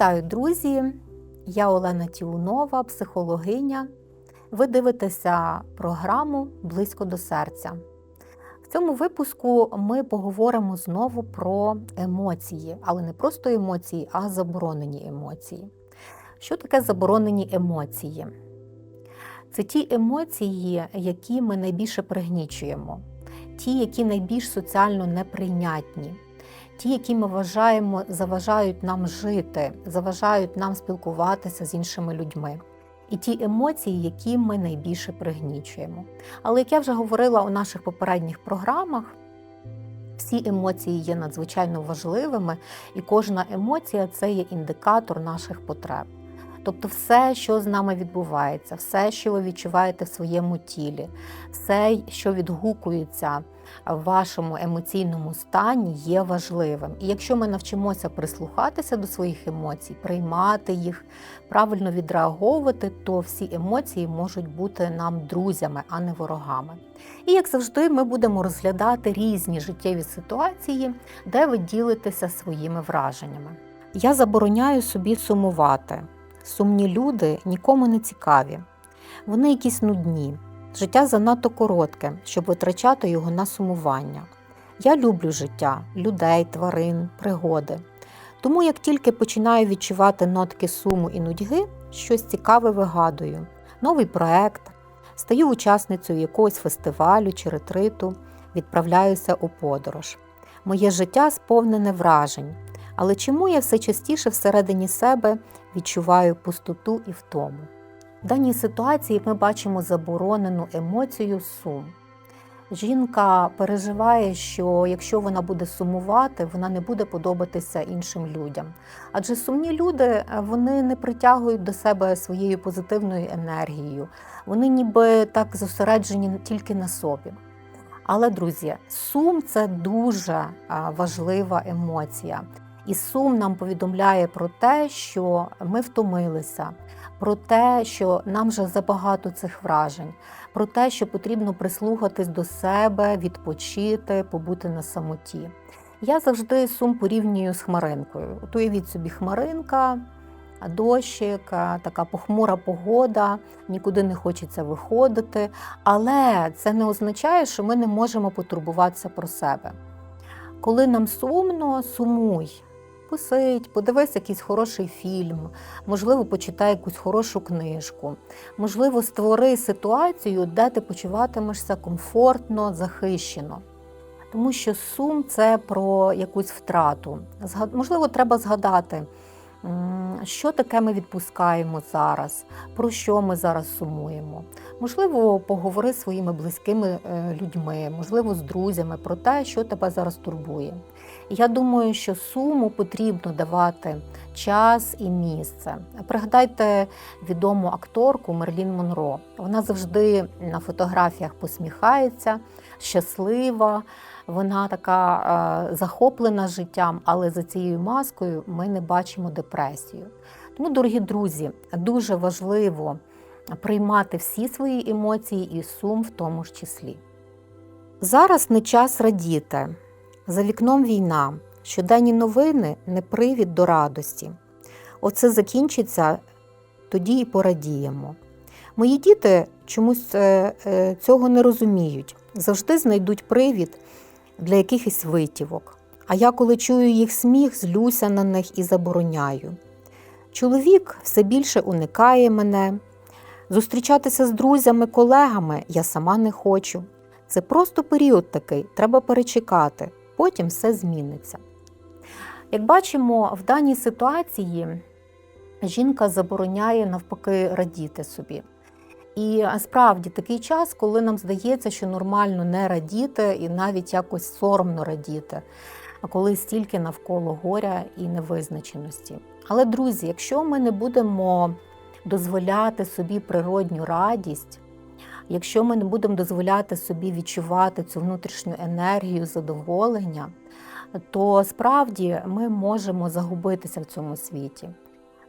Вітаю, друзі! Я Олена Тіунова, психологиня. Ви дивитеся програму Близько до серця. В цьому випуску ми поговоримо знову про емоції, але не просто емоції, а заборонені емоції. Що таке заборонені емоції? Це ті емоції, які ми найбільше пригнічуємо, ті, які найбільш соціально неприйнятні ті, які ми вважаємо, заважають нам жити, заважають нам спілкуватися з іншими людьми. І ті емоції, які ми найбільше пригнічуємо. Але як я вже говорила у наших попередніх програмах, всі емоції є надзвичайно важливими, і кожна емоція це є індикатор наших потреб. Тобто, все, що з нами відбувається, все, що ви відчуваєте в своєму тілі, все, що відгукується в вашому емоційному стані, є важливим. І якщо ми навчимося прислухатися до своїх емоцій, приймати їх, правильно відреаговувати, то всі емоції можуть бути нам друзями, а не ворогами. І як завжди, ми будемо розглядати різні життєві ситуації, де ви ділитеся своїми враженнями. Я забороняю собі сумувати. Сумні люди нікому не цікаві. Вони якісь нудні. Життя занадто коротке, щоб витрачати його на сумування. Я люблю життя, людей, тварин, пригоди. Тому як тільки починаю відчувати нотки суму і нудьги, щось цікаве вигадую, новий проект, стаю учасницею якогось фестивалю чи ретриту, відправляюся у подорож. Моє життя сповнене вражень, але чому я все частіше всередині себе відчуваю пустоту і втому? В даній ситуації ми бачимо заборонену емоцію сум. Жінка переживає, що якщо вона буде сумувати, вона не буде подобатися іншим людям. Адже сумні люди вони не притягують до себе своєю позитивною енергією, вони ніби так зосереджені тільки на собі. Але, друзі, сум це дуже важлива емоція. І сум нам повідомляє про те, що ми втомилися, про те, що нам вже забагато цих вражень, про те, що потрібно прислухатись до себе, відпочити, побути на самоті. Я завжди сум порівнюю з хмаринкою. От уявіть собі, хмаринка, дощик, така похмура погода, нікуди не хочеться виходити. Але це не означає, що ми не можемо потурбуватися про себе. Коли нам сумно, сумуй посидь, подивись якийсь хороший фільм, можливо, почитай якусь хорошу книжку, можливо, створи ситуацію, де ти почуватимешся комфортно, захищено. Тому що сум це про якусь втрату. Можливо, треба згадати. Що таке ми відпускаємо зараз, про що ми зараз сумуємо? Можливо, поговори зі своїми близькими е, людьми, можливо, з друзями про те, що тебе зараз турбує. Я думаю, що суму потрібно давати час і місце. Пригадайте відому акторку Мерлін Монро. Вона завжди на фотографіях посміхається, щаслива. Вона така е, захоплена життям, але за цією маскою ми не бачимо депресію. Тому, дорогі друзі, дуже важливо приймати всі свої емоції і сум в тому ж числі. Зараз не час радіти. За вікном війна, щоденні новини не привід до радості. Оце закінчиться, тоді і порадіємо. Мої діти чомусь е, е, цього не розуміють, завжди знайдуть привід для якихось витівок. А я, коли чую їх сміх, злюся на них і забороняю. Чоловік все більше уникає мене. Зустрічатися з друзями, колегами я сама не хочу. Це просто період такий, треба перечекати, потім все зміниться. Як бачимо, в даній ситуації жінка забороняє навпаки радіти собі. І справді такий час, коли нам здається, що нормально не радіти і навіть якось соромно радіти, а коли стільки навколо горя і невизначеності. Але, друзі, якщо ми не будемо дозволяти собі природню радість, якщо ми не будемо дозволяти собі відчувати цю внутрішню енергію, задоволення, то справді ми можемо загубитися в цьому світі.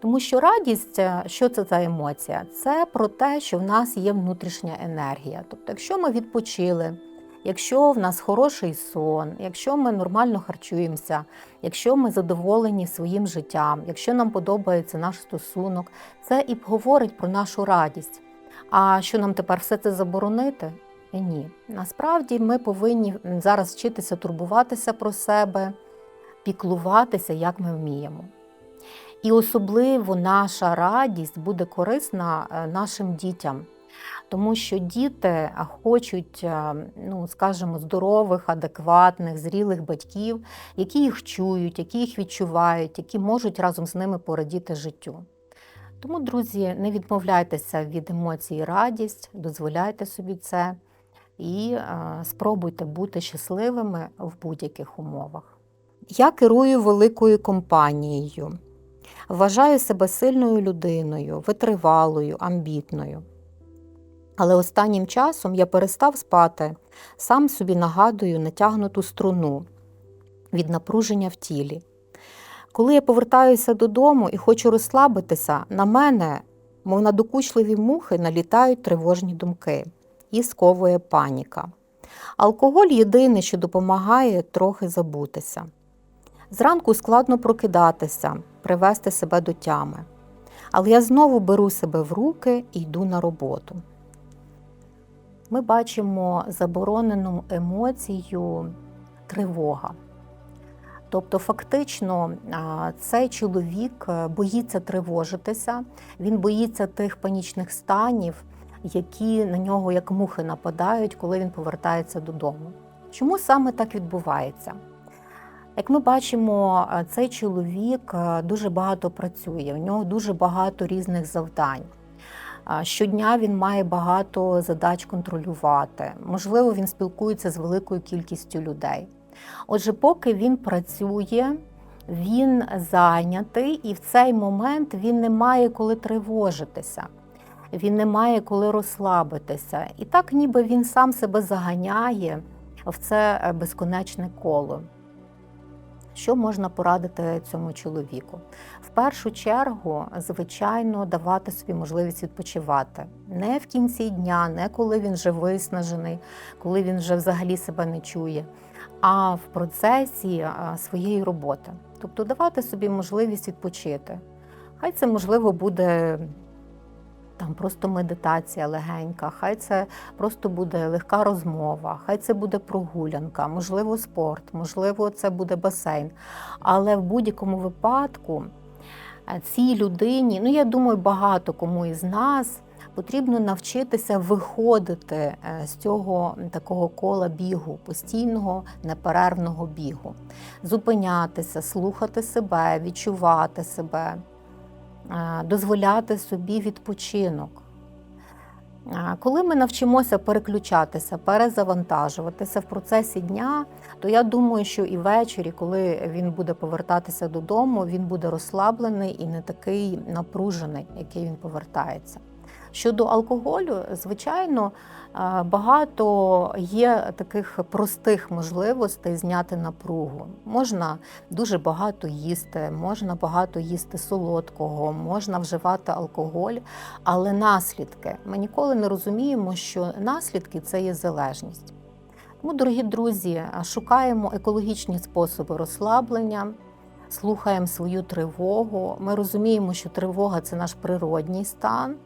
Тому що радість, е, що це за емоція? Це про те, що в нас є внутрішня енергія. Тобто, якщо ми відпочили, Якщо в нас хороший сон, якщо ми нормально харчуємося, якщо ми задоволені своїм життям, якщо нам подобається наш стосунок, це і говорить про нашу радість. А що нам тепер все це заборонити? Ні. Насправді ми повинні зараз вчитися турбуватися про себе, піклуватися, як ми вміємо. І особливо наша радість буде корисна е, нашим дітям, тому що діти хочуть, е, ну скажімо, здорових, адекватних, зрілих батьків, які їх чують, які їх відчувають, які можуть разом з ними порадіти життю. Тому, друзі, не відмовляйтеся від емоцій радість, дозволяйте собі це і е, спробуйте бути щасливими в будь-яких умовах. Я керую великою компанією. Вважаю себе сильною людиною, витривалою, амбітною. Але останнім часом я перестав спати, сам собі нагадую натягнуту струну від напруження в тілі. Коли я повертаюся додому і хочу розслабитися, на мене, мов на докучливі мухи, налітають тривожні думки і сковує паніка. Алкоголь єдине, що допомагає трохи забутися. Зранку складно прокидатися, привести себе до тями. Але я знову беру себе в руки і йду на роботу. Ми бачимо заборонену емоцію тривога. Тобто, фактично, цей чоловік е, боїться тривожитися, він боїться тих панічних станів, які на нього як мухи нападають, коли він повертається додому. Чому саме так відбувається? Як ми бачимо, е, цей чоловік е, дуже багато працює, у нього дуже багато різних завдань. Щодня він має багато задач контролювати. Можливо, він спілкується з великою кількістю людей. Отже, поки він працює, він зайнятий, і в цей момент він не має коли тривожитися, він не має коли розслабитися. І так, ніби він сам себе заганяє в це е, безконечне коло. Що можна порадити цьому чоловіку? В першу чергу, звичайно, давати собі можливість відпочивати не в кінці дня, не коли він вже виснажений, коли він вже взагалі себе не чує, а в процесі своєї роботи. Тобто давати собі можливість відпочити. Хай це можливо буде там просто медитація легенька, хай це просто буде легка розмова, хай це буде прогулянка, можливо, спорт, можливо, це буде басейн. Але в будь-якому випадку е, цій людині, ну я думаю, багато кому із нас. Потрібно навчитися виходити е, з цього такого кола бігу, постійного неперервного бігу, зупинятися, слухати себе, відчувати себе дозволяти собі відпочинок. Коли ми навчимося переключатися, перезавантажуватися в процесі дня, то я думаю, що і ввечері, коли він буде повертатися додому, він буде розслаблений і не такий напружений, який він повертається. Щодо алкоголю, звичайно, е, багато є таких простих можливостей зняти напругу. Можна дуже багато їсти, можна багато їсти солодкого, можна вживати алкоголь, але наслідки ми ніколи не розуміємо, що наслідки це є залежність. Тому, дорогі друзі, шукаємо екологічні способи розслаблення. Слухаємо свою тривогу. Ми розуміємо, що тривога це наш природній стан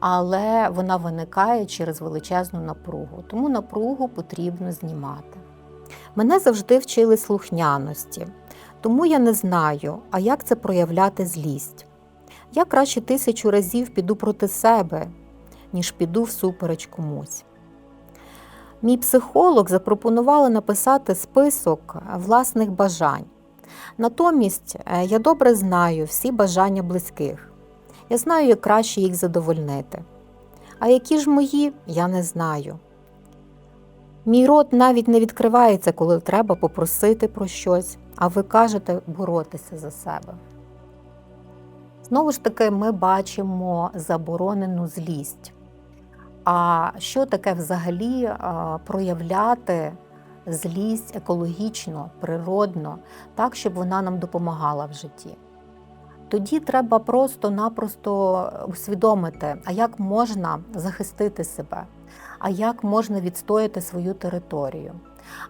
але вона виникає через величезну напругу, тому напругу потрібно знімати. Мене завжди вчили слухняності, тому я не знаю, а як це проявляти злість. Я краще тисячу разів піду проти себе, ніж піду всупереч комусь. Мій психолог запропонувала написати список власних бажань. Натомість е, я добре знаю всі бажання близьких. Я знаю, як краще їх задовольнити. А які ж мої, я не знаю. Мій рот навіть не відкривається, коли треба попросити про щось, а ви кажете боротися за себе. Знову ж таки, ми бачимо заборонену злість. А що таке взагалі проявляти злість екологічно, природно, так, щоб вона нам допомагала в житті? Тоді треба просто-напросто усвідомити, а як можна захистити себе, а як можна відстояти свою територію,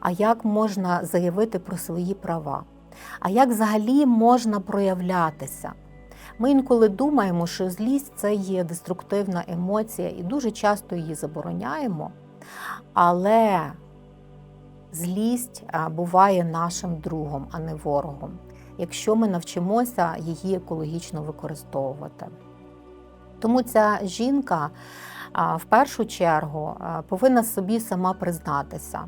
а як можна заявити про свої права, а як взагалі можна проявлятися. Ми інколи думаємо, що злість це є деструктивна емоція, і дуже часто її забороняємо. Але злість буває нашим другом, а не ворогом, якщо ми навчимося її екологічно використовувати. Тому ця жінка в першу чергу повинна собі сама признатися,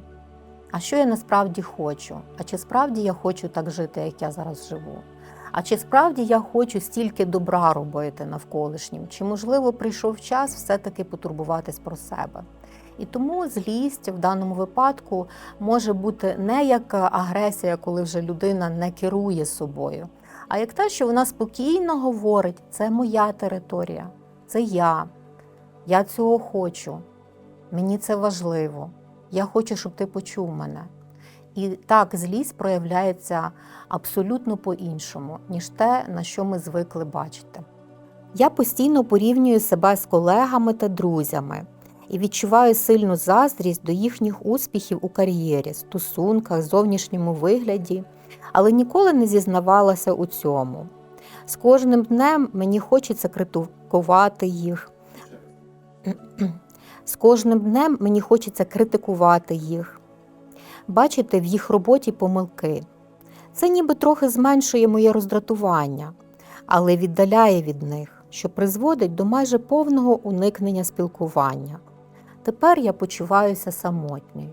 а що я насправді хочу? А чи справді я хочу так жити, як я зараз живу? А чи справді я хочу стільки добра робити навколишнім? Чи, можливо, прийшов час все-таки потурбуватись про себе? І тому злість в даному випадку може бути не як агресія, коли вже людина не керує собою, а як те, що вона спокійно говорить: це моя територія, це я, я цього хочу, мені це важливо, я хочу, щоб ти почув мене. І так, злість проявляється абсолютно по-іншому, ніж те, на що ми звикли бачити. Я постійно порівнюю себе з колегами та друзями і відчуваю сильну заздрість до їхніх успіхів у кар'єрі, стосунках, зовнішньому вигляді, але ніколи не зізнавалася у цьому. З кожним днем мені хочеться критикувати їх. З кожним днем мені хочеться критикувати їх, бачити в їх роботі помилки. Це ніби трохи зменшує моє роздратування, але віддаляє від них, що призводить до майже повного уникнення спілкування. Тепер я почуваюся самотньою.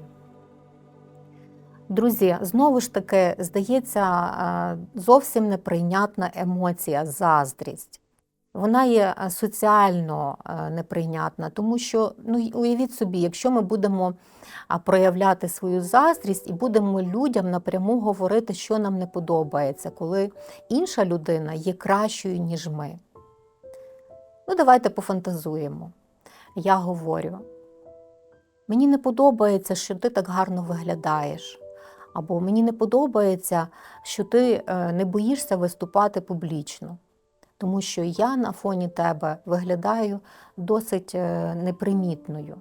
Друзі, знову ж таки, здається, е, зовсім неприйнятна емоція заздрість. Вона є е, соціально е, неприйнятна, тому що ну, уявіть собі, якщо ми будемо проявляти свою заздрість і будемо людям напряму говорити, що нам не подобається, коли інша людина є кращою, ніж ми. Ну, давайте пофантазуємо. Я говорю. Мені не подобається, що ти так гарно виглядаєш. Або мені не подобається, що ти не боїшся виступати публічно, тому що я на фоні тебе виглядаю досить непримітною.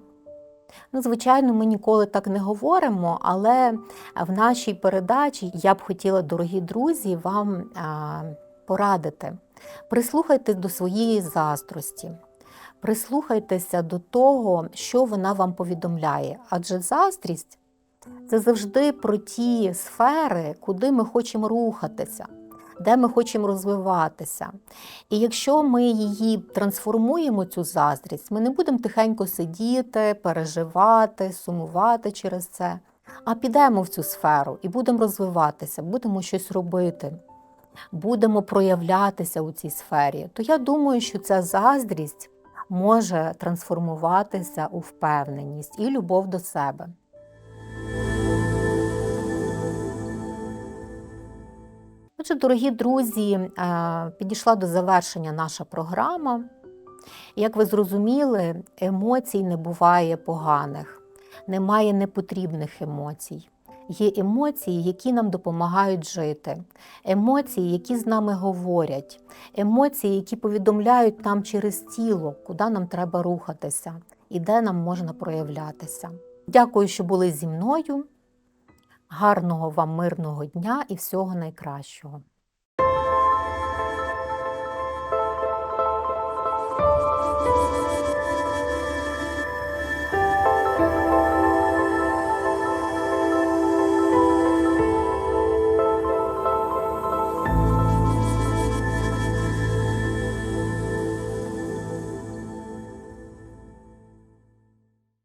Ну, Звичайно, ми ніколи так не говоримо, але в нашій передачі я б хотіла, дорогі друзі, вам порадити. Прислухайтесь до своєї заздрості. Прислухайтеся до того, що вона вам повідомляє. Адже заздрість це завжди про ті сфери, куди ми хочемо рухатися, де ми хочемо розвиватися. І якщо ми її трансформуємо, цю заздрість, ми не будемо тихенько сидіти, переживати, сумувати через це, а підемо в цю сферу і будемо розвиватися, будемо щось робити. Будемо проявлятися у цій сфері, то я думаю, що ця заздрість може трансформуватися у впевненість і любов до себе. Отже, дорогі друзі, підійшла до завершення наша програма. Як ви зрозуміли, емоцій не буває поганих, немає непотрібних емоцій. Є емоції, які нам допомагають жити, емоції, які з нами говорять, емоції, які повідомляють нам через тіло, куди нам треба рухатися і де нам можна проявлятися. Дякую, що були зі мною. Гарного вам мирного дня і всього найкращого!